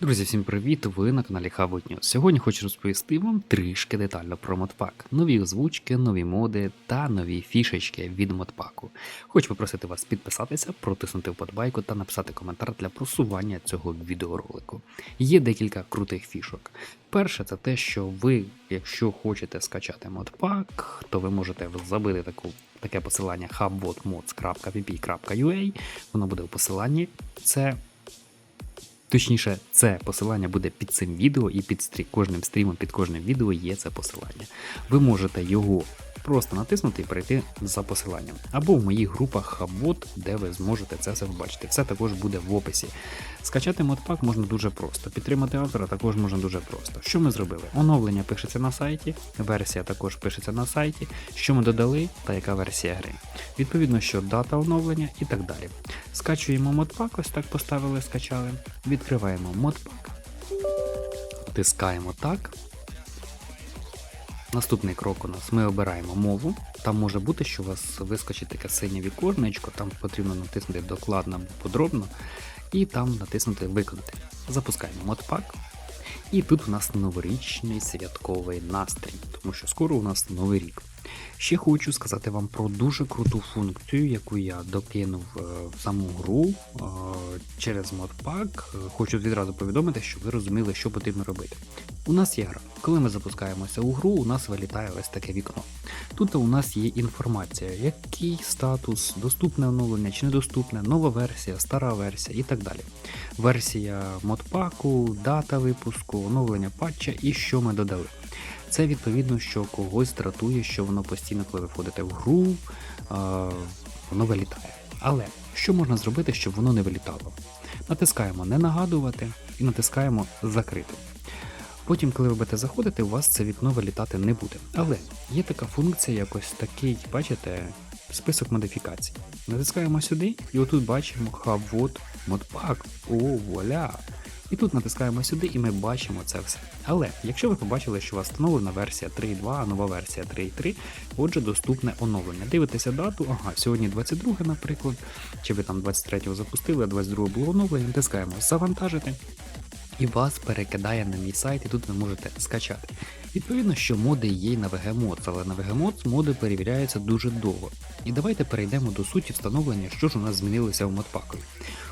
Друзі, всім привіт! Ви на каналі News. Сьогодні хочу розповісти вам трішки детально про модпак, нові озвучки, нові моди та нові фішечки від модпаку. Хочу попросити вас підписатися, протиснути вподобайку та написати коментар для просування цього відеоролику. Є декілька крутих фішок. Перше, це те, що ви, якщо хочете скачати модпак, то ви можете забити таку. Таке посилання hubwhatmods.vp.ua, воно буде у посиланні. Це Точніше, це посилання буде під цим відео і під стрі... кожним стрімом, під кожним відео є це посилання. Ви можете його просто натиснути і перейти за посиланням. Або в моїх групах Хабот, де ви зможете це все побачити. Все також буде в описі. Скачати модпак можна дуже просто. Підтримати автора також можна дуже просто. Що ми зробили? Оновлення пишеться на сайті, версія також пишеться на сайті, що ми додали та яка версія гри. Відповідно, що дата оновлення і так далі. Скачуємо модпак, ось так поставили, скачали. Відкриваємо модпак, тискаємо так. Наступний крок у нас ми обираємо мову. Там може бути, що у вас вискочить таке синє віконечко, там потрібно натиснути докладно подробно, і там натиснути Виконати. Запускаємо модпак. І тут у нас новорічний святковий настрій, тому що скоро у нас новий рік. Ще хочу сказати вам про дуже круту функцію, яку я докинув е, в саму гру е, через модпак. Хочу відразу повідомити, щоб ви розуміли, що потрібно робити. У нас є гра. Коли ми запускаємося у гру, у нас вилітає ось таке вікно. Тут у нас є інформація, який статус, доступне оновлення чи недоступне, нова версія, стара версія і так далі. Версія модпаку, дата випуску, оновлення патча і що ми додали. Це відповідно, що когось дратує, що воно постійно, коли ви входите в гру, воно вилітає. Але що можна зробити, щоб воно не вилітало? Натискаємо не нагадувати і натискаємо закрити. Потім, коли ви будете заходити, у вас це вікно вилітати не буде. Але є така функція, якось такий, бачите, список модифікацій. Натискаємо сюди, і отут бачимо хавот модпак. О, вуаля! І тут натискаємо сюди, і ми бачимо це все. Але якщо ви побачили, що у вас встановлена версія 3.2, а нова версія 3.3, отже, доступне оновлення. Дивитеся дату, ага, сьогодні 22, наприклад, чи ви там 23-го запустили, а 22 було оновлення, натискаємо завантажити. І вас перекидає на мій сайт, і тут ви можете скачати. Відповідно, що моди є і на VG але на VG моди перевіряються дуже довго. І давайте перейдемо до суті встановлення, що ж у нас змінилося в модпакові.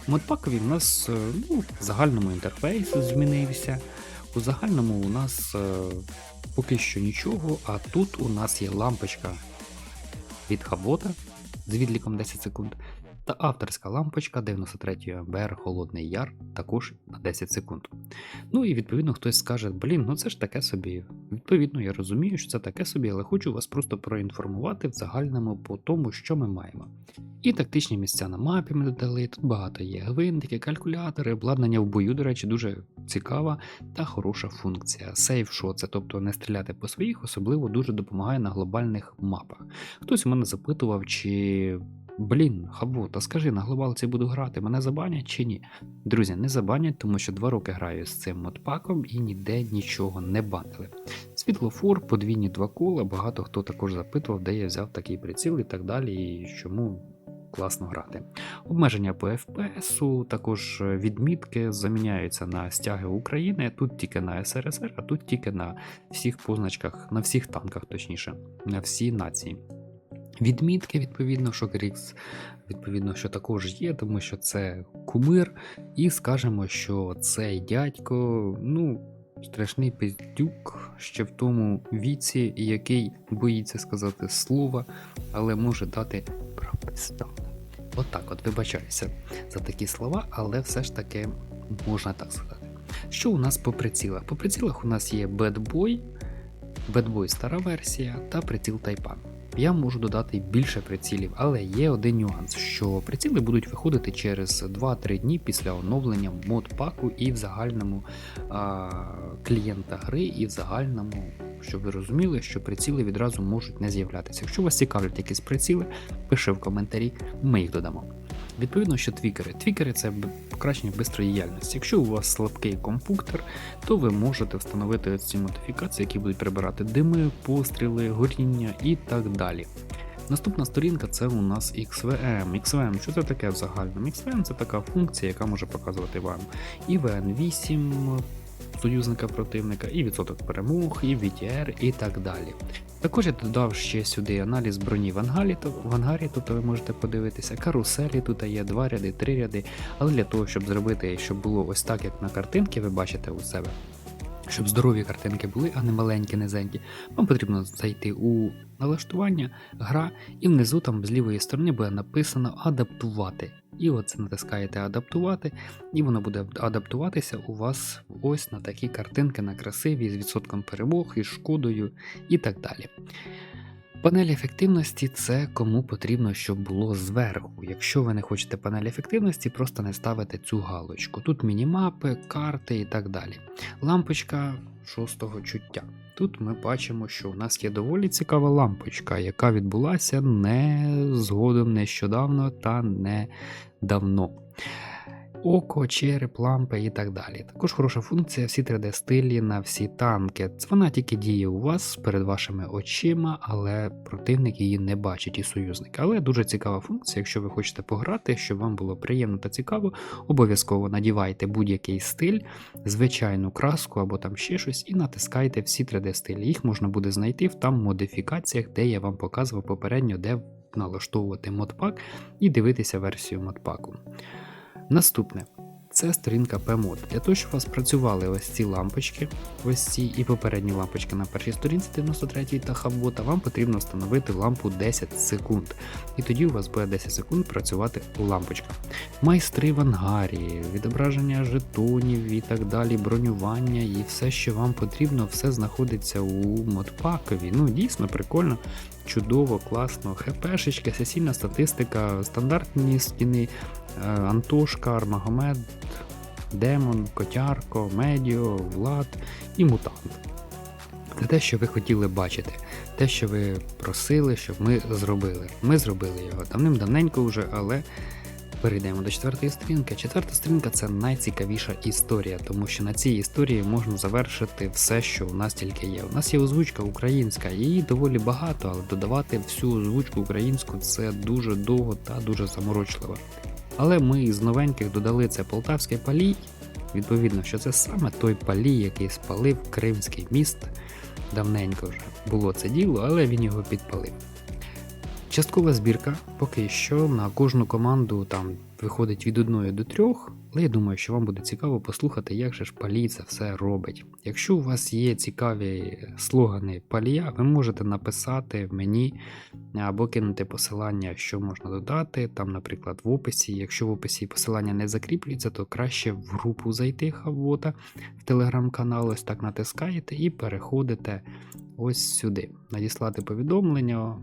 У модпакові в нас е, ну, в загальному інтерфейс змінився. У загальному у нас е, поки що нічого, а тут у нас є лампочка від Хабота з відліком 10 секунд. Та авторська лампочка 93 АБР Холодний Яр також на 10 секунд. Ну і відповідно хтось скаже, блін, ну це ж таке собі. Відповідно, я розумію, що це таке собі, але хочу вас просто проінформувати в загальному по тому, що ми маємо. І тактичні місця на мапі ми додали. Тут багато є гвинтики, калькулятори, обладнання в бою, до речі, дуже цікава та хороша функція. Сейф це, тобто не стріляти по своїх, особливо дуже допомагає на глобальних мапах. Хтось у мене запитував, чи. Блін, хабу, та скажи, на глобалці буду грати, мене забанять чи ні? Друзі, не забанять, тому що два роки граю з цим модпаком і ніде нічого не банили. Світлофор, подвійні два кола, багато хто також запитував, де я взяв такий приціл і так далі, і чому класно грати. Обмеження по FPS, також відмітки заміняються на стяги України, тут тільки на СРСР, а тут тільки на всіх позначках, на всіх танках, точніше, на всі нації. Відмітки, відповідно, що Рікс, відповідно, що також є, тому що це кумир, і скажемо, що цей дядько, ну, страшний пиздюк ще в тому віці, який боїться сказати слова, але може дати прописано. Отак, от, вибачаюся за такі слова, але все ж таки можна так сказати. Що у нас по прицілах? По прицілах у нас є Bad Boy, Bad Boy стара версія та приціл Тайпан. Я можу додати більше прицілів, але є один нюанс, що приціли будуть виходити через 2-3 дні після оновлення модпаку і в загальному а, клієнта гри, і в загальному, щоб ви розуміли, що приціли відразу можуть не з'являтися. Якщо вас цікавлять якісь приціли, пиши в коментарі, ми їх додамо. Відповідно, що твікери. Твікери це покращення бистрої діяльності. Якщо у вас слабкий компуктер, то ви можете встановити ці модифікації, які будуть прибирати дими, постріли, горіння і так далі. Наступна сторінка це у нас XVM. XVM, що це таке в загальному? XVM це така функція, яка може показувати вам і VN8 союзника противника, і відсоток перемог, і VTR, і так далі. Також я додав ще сюди аналіз броні в ангарі, то- в ангарі, тут ви можете подивитися, каруселі тут є два ряди, три ряди. Але для того, щоб зробити, щоб було ось так, як на картинці, ви бачите у себе. Щоб здорові картинки були, а не маленькі, низенькі, вам потрібно зайти у налаштування, гра, і внизу там з лівої сторони буде написано адаптувати. І оце натискаєте адаптувати, і воно буде адаптуватися у вас ось на такі картинки на красиві з відсотком перемог, із шкодою і так далі. Панель ефективності це кому потрібно, щоб було зверху. Якщо ви не хочете панель ефективності, просто не ставите цю галочку. Тут мінімапи, карти і так далі. Лампочка шостого чуття. Тут ми бачимо, що у нас є доволі цікава лампочка, яка відбулася не згодом нещодавно та не давно. Око, череп, лампи і так далі. Також хороша функція всі 3D-стилі на всі танки. Вона тільки діє у вас перед вашими очима, але противник її не бачить і союзники. Але дуже цікава функція, якщо ви хочете пограти, щоб вам було приємно та цікаво, обов'язково надівайте будь-який стиль, звичайну краску або там ще щось, і натискайте всі 3D-стилі. Їх можна буде знайти в там модифікаціях, де я вам показував попередньо, де налаштовувати модпак і дивитися версію модпаку. Наступне це сторінка PMOD. Для того, щоб у вас працювали ось ці лампочки, ось ці і попередні лампочки на першій сторінці 93 та хаббота, вам потрібно встановити лампу 10 секунд. І тоді у вас буде 10 секунд працювати лампочка. Майстри в ангарі, відображення жетонів і так далі, бронювання і все, що вам потрібно, все знаходиться у модпакові. Ну, дійсно прикольно. Чудово, класно, ХПшечка, сесійна статистика, стандартні скіни, е, Антошка, Армагомед, Демон, Котярко, Медіо, Влад і Мутант. Це те, що ви хотіли бачити, те, що ви просили, щоб ми зробили. Ми зробили його давним-давненько вже, але перейдемо до четвертої сторінки. Четверта сторінка це найцікавіша історія, тому що на цій історії можна завершити все, що у нас тільки є. У нас є озвучка українська, її доволі багато, але додавати всю озвучку українську це дуже довго та дуже заморочливо. Але ми з новеньких додали це полтавський палій. Відповідно, що це саме той палій, який спалив Кримський міст. Давненько вже було це діло, але він його підпалив. Часткова збірка поки що на кожну команду там виходить від 1 до 3, але я думаю, що вам буде цікаво послухати, як же ж Палій це все робить. Якщо у вас є цікаві слогани Палія, ви можете написати мені або кинути посилання, що можна додати. Там, наприклад, в описі. Якщо в описі посилання не закріплюється, то краще в групу зайти Хавота в телеграм-канал, ось так натискаєте і переходите ось сюди. Надіслати повідомлення.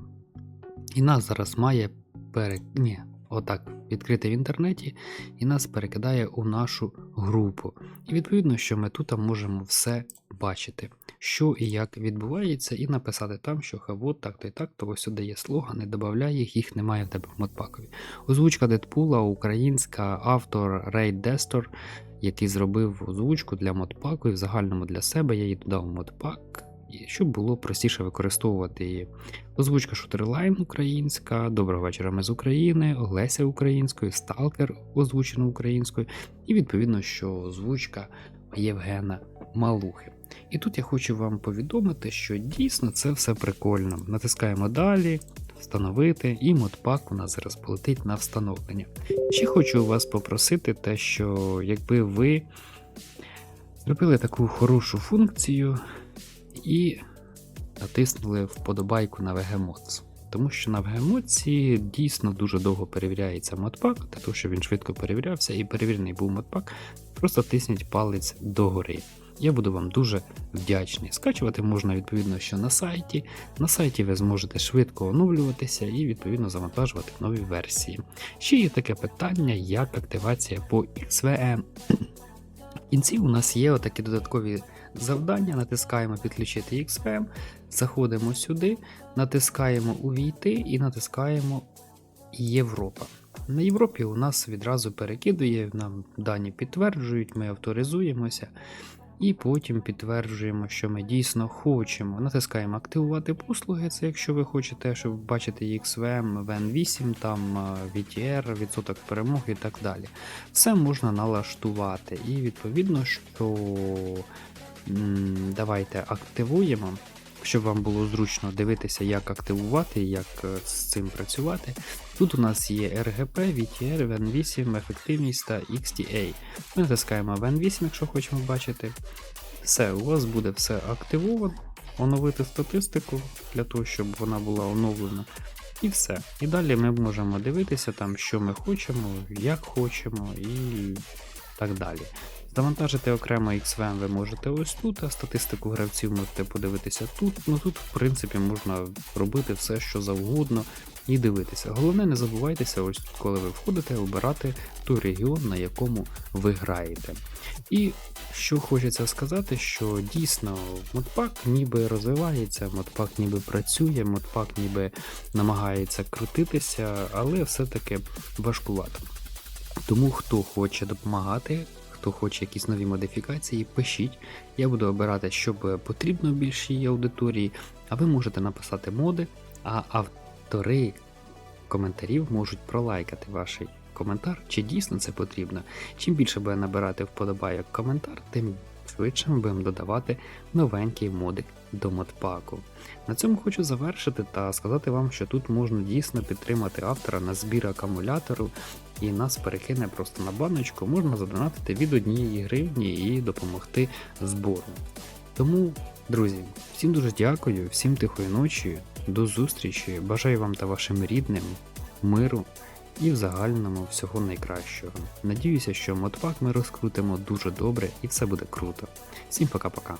І нас зараз має пере... Ні, отак відкрити в інтернеті, і нас перекидає у нашу групу. І відповідно, що ми тут можемо все бачити, що і як відбувається, і написати там, що хавот, так то і так, то ось сюди є слогани, додавай їх, їх немає в тебе в модпакові. Озвучка Дедпула, українська автор Рей Дестор, який зробив озвучку для модпаку і в загальному для себе я її додав в модпак. І щоб було простіше використовувати її. Озвучка Шутерлайн українська, Доброго вечора ми з України, Олеся українською, Сталкер озвучено українською, і відповідно, що озвучка Євгена Малухи. І тут я хочу вам повідомити, що дійсно це все прикольно. Натискаємо далі, встановити, і модпак у нас зараз полетить на встановлення. Ще хочу вас попросити, те, що якби ви зробили таку хорошу функцію і натиснули вподобайку на VGMods. Тому що на VGMods дійсно дуже довго перевіряється модпак, для того, щоб він швидко перевірявся і перевірений був модпак, просто тисніть палець догори. Я буду вам дуже вдячний. Скачувати можна відповідно, що на сайті. На сайті ви зможете швидко оновлюватися і відповідно завантажувати нові версії. Ще є таке питання, як активація по XVM. В кінці у нас є отакі додаткові завдання, натискаємо підключити XVM, заходимо сюди, натискаємо Увійти і натискаємо Європа. На Європі у нас відразу перекидує, нам дані підтверджують, ми авторизуємося. І потім підтверджуємо, що ми дійсно хочемо. Натискаємо активувати послуги. Це якщо ви хочете, щоб бачити XVM, VN8, там е, VTR, відсоток перемоги і так далі. Все можна налаштувати. І відповідно, що давайте активуємо, щоб вам було зручно дивитися, як активувати, як е, з цим працювати. Тут у нас є RGP, VTR, VN8, ефективність та XTA. Ми натискаємо VN8, якщо хочемо бачити. Все, у вас буде все активовано, оновити статистику для того, щоб вона була оновлена. І все. І далі ми можемо дивитися, там, що ми хочемо, як хочемо і так далі. Завантажити окремо XVM ви можете ось тут, а статистику гравців можете подивитися тут. Ну тут, в принципі, можна робити все, що завгодно і дивитися. Головне, не забувайтеся, ось тут, коли ви входите, обирати той регіон, на якому ви граєте. І що хочеться сказати, що дійсно модпак ніби розвивається, модпак ніби працює, модпак ніби намагається крутитися, але все-таки важкувато. Тому хто хоче допомагати, хто хоче якісь нові модифікації, пишіть. Я буду обирати, що потрібно більшій аудиторії, а ви можете написати моди, а автори коментарів можуть пролайкати ваш коментар, чи дійсно це потрібно. Чим більше буде набирати вподобайок коментар, тим швидше ми будемо додавати новенький модик до модпаку. На цьому хочу завершити та сказати вам, що тут можна дійсно підтримати автора на збір акумулятору і нас перекине просто на баночку, можна задонатити від однієї гривні і допомогти збору. Тому, друзі, всім дуже дякую, всім тихої ночі, до зустрічі, бажаю вам та вашим рідним миру і в загальному всього найкращого. Надіюся, що модпак ми розкрутимо дуже добре і все буде круто. Всім пока-пока.